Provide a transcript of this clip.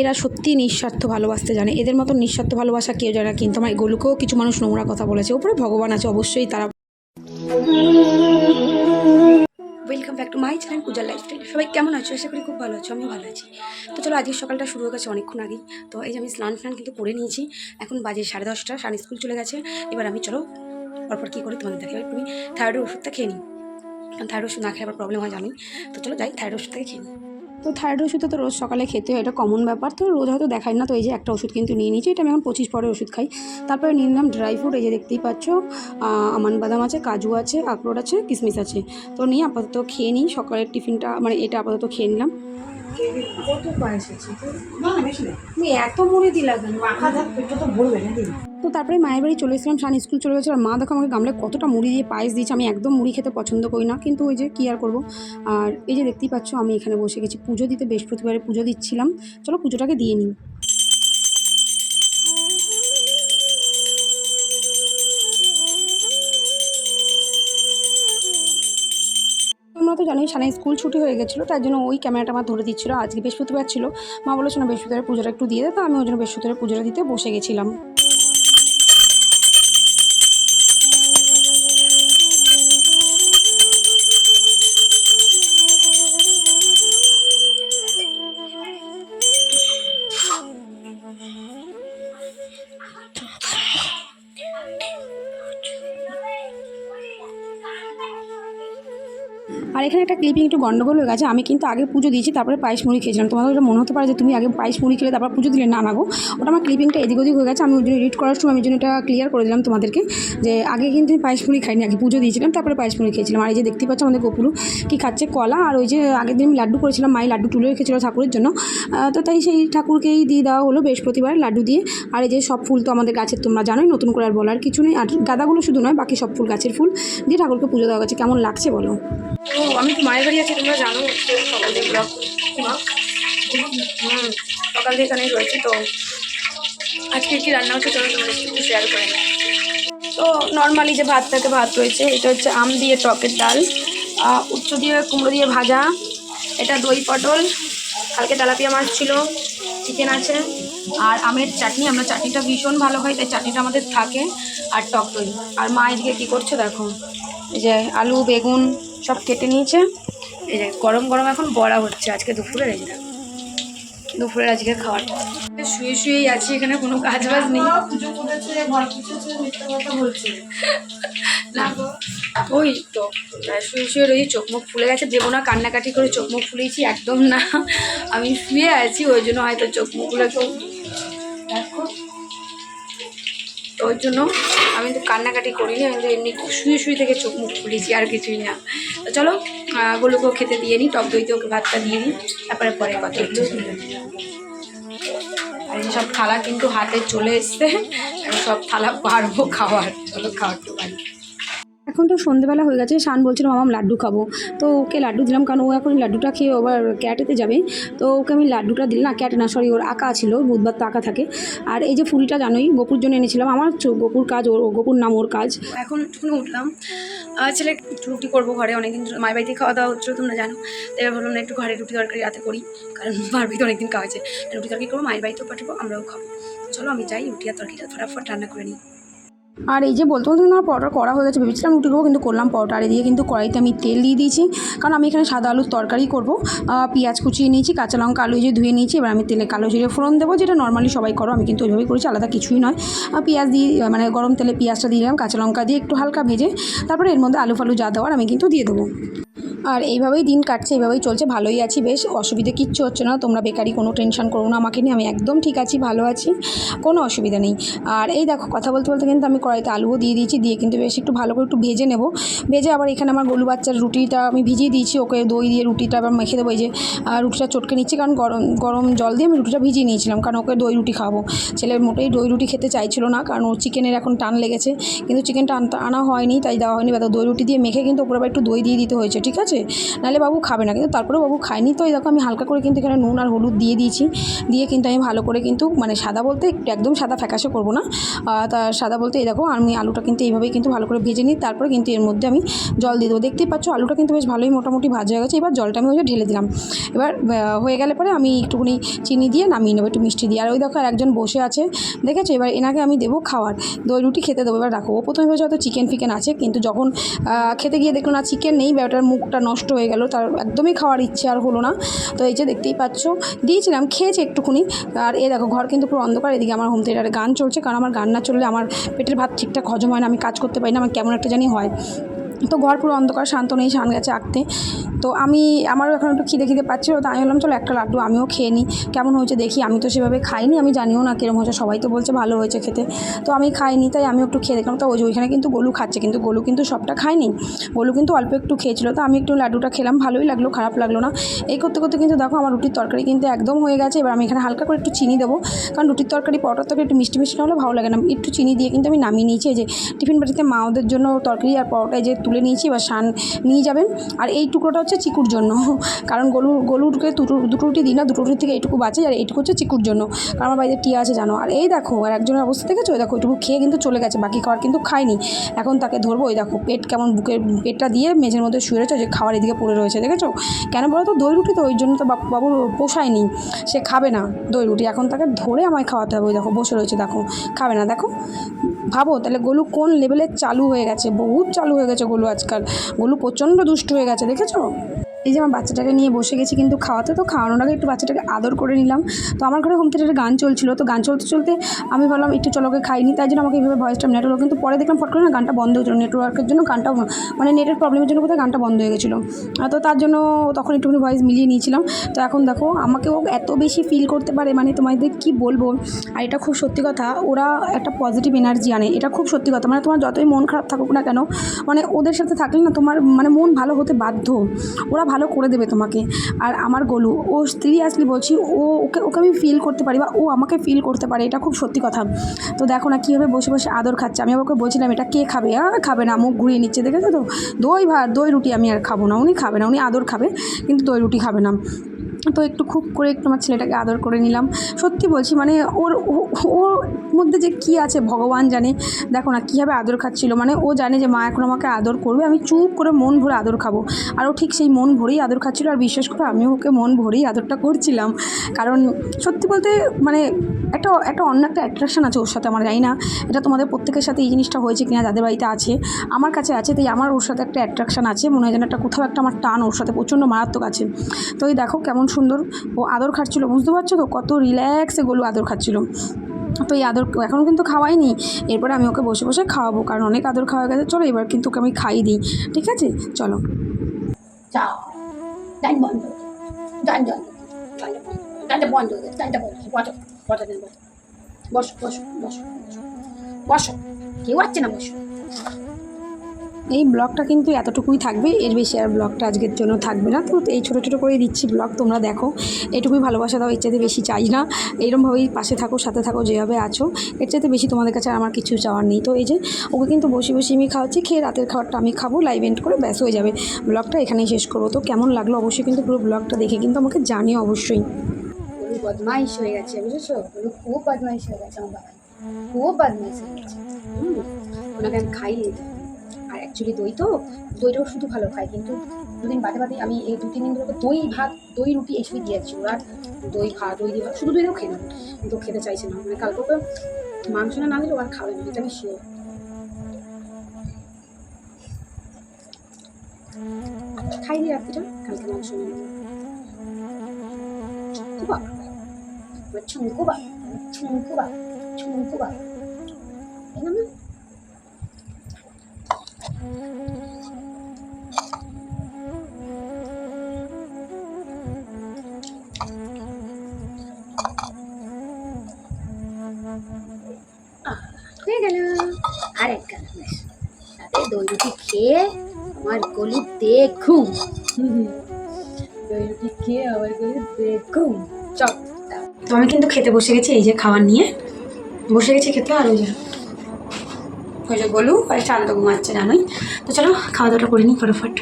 এরা সত্যি নিঃস্বার্থ ভালোবাসতে জানে। এদের মতো নিঃস্বার্থ ভালোবাসা কেউ জানে কিন্তু আমার এগুলোকেও কিছু মানুষ নোংরা কথা বলেছে। ওপরে ভগবান আছে, অবশ্যই তারা welcome back to my channel পূজার লাইফস্টাইল সবাই কেমন আছো? আশা করি খুব ভালো আছো, আমিও ভালো আছি। তো চলো, আজকের সকালটা শুরু হয়ে গেছে অনেকক্ষণ আগেই। তো এই যে আমি স্নান ফ্নান কিন্তু করে নিয়েছি। এখন বাজে সাড়ে দশটা সাড়ে স্কুল চলে গেছে। এবার আমি চলো, পরপর কী করি তোমাদের দেখে। তুমি থাইরয়েডের ওষুধটা খেয়ে নিই কারণ থাইরয়েড ওষুধ না খেয়ে আবার প্রবলেম হয় জানি তো চলো যাই থাইরয়েড ওষুধটাকে খেয়ে নিই। তো থাইরয়েড ওষুধটা তো রোজ সকালে খেতে হয় এটা কমন ব্যাপার। তো রোজ হয়তো দেখায় না তো এই যে একটা ওষুধ কিন্তু নিয়ে নিয়েছি এটা আমি এখন পঁচিশ পরে ওষুধ খাই। তারপরে নিয়ে নিলাম ড্রাই ফ্রুট এই যে দেখতেই পাচ্ছ আমান বাদাম আছে কাজু আছে আখরোট আছে কিশমিশ আছে। তো নিয়ে আপাতত খেয়ে নিই সকালের টিফিনটা মানে এটা আপাতত খেয়ে নিলাম। কত পায়েস আছে তুমি এত মুড়ি দিলা কেন মাখা থাক পেটটা তো ভরবে না দিদি তো তারপরে মায়ের বাড়ি চলে এসেছিলাম, সান স্কুল চলে গেছিল আর মা দেখো আমাকে গামলে কতটা মুড়ি দিয়ে পায়েস দিয়েছে, আমি একদম মুড়ি খেতে পছন্দ করি না, কিন্তু ওই যে কী আর করব? আর এই যে দেখতেই পাচ্ছ, আমি এখানে বসে গেছি, পুজো দিতে বৃহস্পতিবারে পুজো দিচ্ছিলাম, চলো পুজোটাকে দিয়ে নিই। তো জানোই সানাই স্কুল ছুটি হয়ে গেছিল, তার জন্য ওই ক্যামেরাটা আমার ধরে দিচ্ছিল, আজকে বৃহস্পতিবার ছিল, মা বলেছিল বৃহস্পতিবার পুজোটা একটু দিয়ে দে, তো আমি ওই জন্য বৃহস্পতিবার পুজোটা দিতে বসে গেছিলাম। Thank you. আর এখানে একটা ক্লিপিং একটু গন্ডগোল হয়ে গেছে। আমি কিন্তু আগে পুজো দিয়েছি, তারপরে পায়েস মুড়ি খেয়েছিলাম। তোমাদের ওটা মনে হতে পারে যে তুমি আগে পায়েস মুড়ি খেলে তারপর পুজো দিলে। না না গো। ওটা আমার ক্লিপিংটা এদিক ওদিক হয়ে গেছে। আমি ওই জন্য এডিট করার সময় আমি জন্য এটা ক্লিয়ার করে দিলাম তোমাদেরকে যে আগে কিন্তু আমি পায়েস মুড়ি খাইনি, আগে পুজো দিয়েছিলাম, তারপরে পায়েস মুড়ি খেয়েছিলাম। আর এই যে দেখতে পাচ্ছ আমাদের গোপুরু কি খাচ্ছে কলা। আর ওই যে আগের দিন আমি লাড্ডু করেছিলাম মাই লাড্ডু তুলে রেখেছিলো ঠাকুরের জন্য। তো তাই সেই ঠাকুরকেই দিয়ে দেওয়া হলো বৃহস্পতিবার লাড্ডু দিয়ে। আর এই যে সব ফুল তো আমাদের গাছের, তোমরা জানোই, নতুন করে আর বলার কিছু নেই। আর গাঁদাগুলো শুধু নয়, বাকি সব ফুল গাছের ফুল দিয়ে ঠাকুরকে পুজো দেওয়া গেছে কেমন লাগছে বলো? আমি তো মায়ের বাড়ি আছি তোমরা জানো? সকাল থেকে ব্লগ হুম, সকাল থেকে এখানেই রয়েছি, তো আজকে কি রান্না হচ্ছে চলো তোমাদের একটু শেয়ার করে তো নর্মালি যে ভাতটাতে ভাত রয়েছে, এটা হচ্ছে আম দিয়ে টকের ডাল উচ্চ দিয়ে কুমড়ো দিয়ে ভাজা, এটা দই পটল, কালকে তেলাপিয়া মাছ ছিল চিকেন আছে, আর আমের চাটনি, আমরা চাটনিটা ভীষণ ভালো হয় তাই চাটনিটা আমাদের থাকে, আর টক দই। আর মা এদিকে কী করছে দেখো, এই যে আলু, বেগুন সব কেটে নিয়েছে। এই যে গরম গরম এখন বড়া হচ্ছে আজকে দুপুরের এই যে। দুপুরের আজকে খাওয়ার শুয়ে শুয়েই আছি এখানে কোনো কাজ বাজ নেই। ওই তো শুয়ে শুয়ে রয়েছি চোখ মুখ ফুলে গেছে। দেবো না কান্নাকাটি করে চোখ মুখ ফুলেছি একদম না। আমি শুয়ে আছি ওই জন্য হয়তো চোখ একটু দেখো তো ওই জন্য আমি তো কান্নাকাটি করিনি আমি তো এমনি শুয়ে শুয়ে থেকে চোখ মুখ ফুলেছি আর কিছুই না। তো চলো গোলুকো খেতে দিয়ে নিই টক দইতে ওকে ভাতটা দিয়ে নিই তারপরে পরে কথা। আর সব থালা কিন্তু হাতে চলে এসছে সব থালা পারব খাওয়ার, চলো খাওয়ার তো পারি। এখন তো সন্ধেবেলা হয়ে গেছে, শান বলছিল মামাম লাড্ডু খাব। তো ওকে লাড্ডু দিলাম, কারণ ও এখন লাড্ডুটা খেয়ে আবার ক্যাটেতে যাবে। তো ওকে আমি লাড্ডুটা দিলাম না ক্যাটে না সরি ওর আঁকা ছিল, বুধবার তো আঁকা থাকে। আর এই যে ফুলটা জানোই, গোপুর জন্য এনেছিলাম, আমার গোপুর কাজ, ওর, গোপুর নাম ওর কাজ। এখন উঠলাম। ছেলে রুটি করব ঘরে, অনেকদিন মায়ের বাড়িতে খাওয়া দাওয়া হচ্ছিল, তোমরা জানো। আমি ভাবলাম না একটু ঘরে রুটি তরকারি রাতে করি, কারণ মার বাড়িতে অনেকদিন খাওয়া হয়েছে। রুটি তরকারি করব, মায়ের বাড়িতেও পাঠাবো আমরাও খাব। চলো, আমি যাই, রুটি আর তরকারিটা ফটাফট রান্না করে নিই। আর এই যে বলতে বলতে আমার পরোটা করা হয়ে গেছে, ভেবেছিলাম রুটি করব কিন্তু করলাম পরোটা। আর এদিকে কিন্তু কড়াইতে আমি তেল দিয়ে দিয়েছি, কারণ আমি এখানে সাদা আলুর তরকারি করব। পেঁয়াজ কুচিয়ে নিয়েছি, কাঁচা লঙ্কা আলু যে ধুয়ে নিয়েছি, এবার আমি তেলে কালো জিরে ফোড়ন দেবো, যেটা নর্মালি সবাই করো, আমি কিন্তু ওইভাবেই করেছি, আলাদা কিছুই নয়। পেঁয়াজ দিয়ে মানে গরম তেলে পেঁয়াজটা দিয়ে দিলাম, কাঁচা লঙ্কা দিয়ে একটু হালকা ভেজে, তারপরে এর মধ্যে আলু ফালু যা দেওয়ার আমি কিন্তু দিয়ে দেবো। আর এইভাবেই দিন কাটছে, এইভাবেই চলছে, ভালোই আছি বেশ, অসুবিধে কিচ্ছু হচ্ছে না, তোমরা বেকারি কোনো টেনশন করো না, আমাকে নিয়ে আমি একদম ঠিক আছি, ভালো আছি, কোনো অসুবিধা নেই। আর এই দেখো, কথা বলতে বলতে কিন্তু আমি কড়াইতে আলুও দিয়ে দিয়েছি, দিয়ে কিন্তু বেশ একটু ভালো করে একটু ভেজে নেব। ভেজে আবার এখানে আমার গলু বাচ্চার রুটিটা আমি ভিজিয়ে দিয়েছি, ওকে দই দিয়ে রুটিটা আবার মেখে দেবো, এই যে রুটিটা চটকে নিচ্ছি, কারণ গরম গরম জল দিয়ে আমি রুটিটা ভিজিয়ে নিয়েছিলাম, কারণ ওকে দই রুটি খাব ছেলে মোটেই দই রুটি খেতে চাইছিল না, কারণ ওর চিকেনের এখন টান লেগেছে, কিন্তু চিকেনটা আনা হয়নি, তাই দেওয়া হয়নি, বা দই রুটি দিয়ে মেখে কিন্তু ওপরে আবার একটু দই দিয়ে দিতে হয়েছে, ঠিক আছে? আছে? নাহলে বাবু খাবে না। কিন্তু তারপরেও বাবু খায়নি তো। এই দেখো আমি হালকা করে কিন্তু এখানে নুন আর হলুদ দিয়ে দিয়েছি। দিয়ে কিন্তু আমি ভালো করে কিন্তু মানে সাদা বলতে একদম সাদা ফ্যাকাশে করব না। তা সাদা বলতে এই দেখো আমি আলুটা কিন্তু এইভাবেই কিন্তু ভালো করে ভেজে নিই। তারপরে কিন্তু এর মধ্যে আমি জল দিয়ে দেবো। দেখতেই পাচ্ছ আলুটা কিন্তু বেশ ভালোই মোটামুটি ভাজা হয়ে গেছে। এবার জলটা আমি ওই ঢেলে দিলাম। এবার হয়ে গেলে পরে আমি একটুখানি চিনি দিয়ে নামিয়ে নেব, একটু মিষ্টি দিয়ে। আর ওই দেখো আর একজন বসে আছে, দেখেছ? এবার এনাকে আমি দেবো খাওয়ার। দই রুটি খেতে দেবো। এবার রাখো। প্রথমে হয়তো চিকেন ফিকেন আছে। কিন্তু যখন খেতে গিয়ে দেখল না চিকেন নেই ব্যাটার মুখটা নষ্ট হয়ে গেল, তার একদমই খাওয়ার ইচ্ছে আর হলো না। তো এই যে দেখতেই পাচ্ছ, দিয়েছিলাম, খেয়েছে একটুখানি। আর এ দেখো, ঘর কিন্তু পুরো অন্ধকার, এদিকে আমার হোম থিয়েটারে গান চলছে, কারণ আমার গান না চললে আমার পেটের ভাত ঠিকঠাক হজম হয় না, আমি কাজ করতে পারি না, আমার কেমন একটা জানি হয়। তো ঘর পুরো অন্ধকার, শান্ত নেই, শান গেছে আঁকতে। তো আমি, আমারও এখন একটু খিদে খিদে পাচ্ছিল তো আমি বললাম চলো একটা লাড্ডু আমিও খেয়ে নিই। কেমন হয়েছে দেখি, আমি তো সেভাবে খাইনি, আমি জানিও না কিরম হয়েছে, সবাই তো বলছে ভালো হয়েছে খেতে। তো আমি খাইনি, তাই আমি একটু খেয়ে দেখলাম, তো ওই যে ওইখানে কিন্তু গোলু খাচ্ছে, কিন্তু গোলু কিন্তু সবটা খায়নি। গোলু কিন্তু অল্প একটু খেয়েছিল, তো আমি একটু লাড্ডুটা খেলাম, ভালোই লাগল, খারাপ লাগল না। এই করতে করতে কিন্তু দেখো, আমার রুটির তরকারি কিন্তু একদম হয়ে গেছে, এবার আমি এখানে হালকা করে একটু চিনি দেবো, কারণ রুটির তরকারি, পরোটার তরকারি একটু মিষ্টি মিষ্টি না হলে ভালো লাগে না। একটু চিনি দিয়ে কিন্তু আমি নামিয়ে নিয়েছি যে টিফিন বাটিতে মা ওদের জন্য তরকারি আর পরোটায় যে তুলে নিয়েছি এবার শান নিয়ে যাবেন। আর এই টুকরোটা হচ্ছে চিকুর জন্য। কারণ গলু গলুকে দুটো দুটো রুটি দিই না, দুটো রুটি থেকে এইটুকু বাঁচে আর এইটুকু হচ্ছে চিকুর জন্য। কারণ আমার বাড়িতে টিয়া আছে, জানো। আর এই দেখো, আর একজনের অবস্থা দেখেছ? ওই দেখো ওইটুকু খেয়ে কিন্তু চলে গেছে, বাকি খাবার কিন্তু খায়নি। এখন তাকে ধরবো ওই দেখো, পেট কেমন বুকের পেটটা দিয়ে মেঝের মধ্যে শুয়ে রয়েছে, যে খাবার এদিকে পড়ে রয়েছে, দেখেছ? কেন বলো তো? দই রুটি তো, ওই জন্য তো বাবুর পোষায়নি। সে খাবে না দই রুটি। এখন তাকে ধরে আমায় খাওয়াতে হবে, ওই দেখো, বসে রয়েছে, দেখো, খাবে না, দেখো। ভাবো, তাহলে গোলু কোন লেভেলের চালু হয়ে গেছে? বহুত চালু হয়ে গেছে গোলু আজকাল। গোলু প্রচণ্ড দুষ্ট হয়ে গেছে, দেখেছ? এই যে আমার বাচ্চাটাকে নিয়ে বসে গেছি কিন্তু খাওয়াতে, তো খাওয়ানোর আগে একটু বাচ্চাটাকে আদর করে নিলাম। তো আমার ঘরে হোম থিয়েটারে গান চলছিল, তো গান চলতে চলতে আমি ভাবলাম একটু চলোকে খাইনি তাই জন্য আমাকে এইভাবে ভয়েসটা নেট হলো। কিন্তু পরে দেখলাম ফট করে না গানটা বন্ধ হয়েছিল। নেটওয়ার্কের জন্য গানটা মানে নেটের প্রবলেমের জন্য কোথায় গানটা বন্ধ হয়ে গেছিল। তো তার জন্য তখন একটুখানি ভয়েস মিলিয়ে নিয়েছিলাম। তো এখন দেখো আমাকেও এত বেশি ফিল করতে পারে মানে তোমাদের কি বলব? আর এটা খুব সত্যি কথা, ওরা একটা পজিটিভ এনার্জি আনে। এটা খুব সত্যি কথা। মানে তোমার যতই মন খারাপ থাকুক না কেন মানে ওদের সাথে থাকলে না তোমার মানে মন ভালো হতে বাধ্য। ওরা ভালো করে দেবে তোমাকে। আর আমার গোলু, ও স্ত্রী আসলে বলছি, ও ওকে ওকে আমি ফিল করতে পারি বা ও আমাকে ফিল করতে পারে, এটা খুব সত্যি কথা। তো দেখো না কীভাবে বসে বসে আদর খাচ্ছে। আমি ওকে বলছিলাম, এটা কে খাবে? আর খাবে না, মুখ ঘুরিয়ে নিচ্ছে, দেখেছ তো? দই ভাত, দই রুটি আমি আর খাব না, উনি খাবে না, উনি আদর খাবে, কিন্তু দই রুটি খাবে না। তো একটু খুব করে একটু আমার ছেলেটাকে আদর করে নিলাম। সত্যি বলছি মানে ওর ওর মধ্যে যে কী আছে ভগবান জানে। দেখো না, কীভাবে আদর খাচ্ছিল। মানে ও জানে যে মা এখন আমাকে আদর করবে, আমি চুপ করে মন ভরে আদর খাব। আর ও ঠিক সেই মন ভরেই আদর খাচ্ছিল। আর বিশ্বাস করে, আমিও ওকে মন ভরেই আদরটা করছিলাম। কারণ সত্যি বলতে মানে একটা একটা অন্য একটা অ্যাট্রাকশন আছে ওর সাথে আমার, জানি না। এটা তোমাদের প্রত্যেকের সাথে এই জিনিসটা হয়েছে কিনা, যাদের বাড়িতে আছে। আমার কাছে আছে, তাই আমার ওর সাথে একটা অ্যাট্রাকশন আছে। মনে হয় যেন একটা কোথাও একটা আমার টান ওর সাথে প্রচণ্ড মারাত্মক আছে। তো এই দেখো কেমন সুন্দর। ও আদর খাচ্ছিলো। বুঝতে পারছ তো? কত রিল্যাক্সে গোলু আদর খাচ্ছিল। তো এই আদর এখনও কিন্তু খাওয়াইনি। এরপরে আমি ওকে বসে বসে খাওয়াবো। কারণ অনেক আদর খাওয়া গেছে। চলো এবার কিন্তু ওকে আমি খাইয়ে দিই। ঠিক আছে? চলো। বসো বসো বসো। বসো। কেউ আসছে না, বসো। এই ব্লগটা কিন্তু এতটুকুই থাকবে। এর বেশি আর ব্লগটা আজকের জন্য থাকবে না। তো এই ছোটো ছোটো করে দিচ্ছি ব্লগ, তোমরা দেখো। এটুকুই ভালোবাসা দাও, এর চাইতে বেশি চাই না। এইরকমভাবেই পাশে থাকো, সাথে থাকো, যেভাবে আছো। এর চাইতে বেশি তোমাদের কাছে আমার কিছু চাওয়ার নেই। তো এই যে, ওকে কিন্তু বসে বসে আমি খাওয়াচ্ছি। খেয়ে রাতের খাবারটা আমি খাব লাইভ এন্ড করে ব্যাস হয়ে যাবে। ব্লগটা এখানেই শেষ করব। তো কেমন লাগল অবশ্যই কিন্তু পুরো ব্লগটা দেখে কিন্তু আমাকে জানিও অবশ্যই। বদমাইশ হয়ে গেছে, বুঝেছ? খুব বদমাইশ হয়ে গেছে আমার বাবা। খুব বদমাইশ হয়ে গেছে। ওনাকে আমি খাইয়ে আর অ্যাকচুয়ালি দই তো, দইটাও শুধু ভালো খায়। কিন্তু দুদিন বাদে বাদে আমি এই দু, তিন দিন দই ভাত, দই রুটি এসবই দিয়েছি ওরা দই ভাত দই দিয়ে ভাত, শুধু দইও খেয়ে না কিন্তু খেতে চাইছে না। মানে কালকে ওকে মাংস না দিলে ও আর খাবে না, এটা আমি শিওর খাই দিই রাত্রিটা, কালকে মাংস না। কুবা না দই খেয়ে আমার গলু দই খেয়ে গলু তো আমি কিন্তু খেতে বসে গেছি, এই যে খাবার নিয়ে। বসে গেছি খেতে, আর ওই যে ওই যে আর শান্ত ঘুমাচ্ছে জানোই। তো চলো খাওয়া দাওয়াটা করে নিই ফটাফট।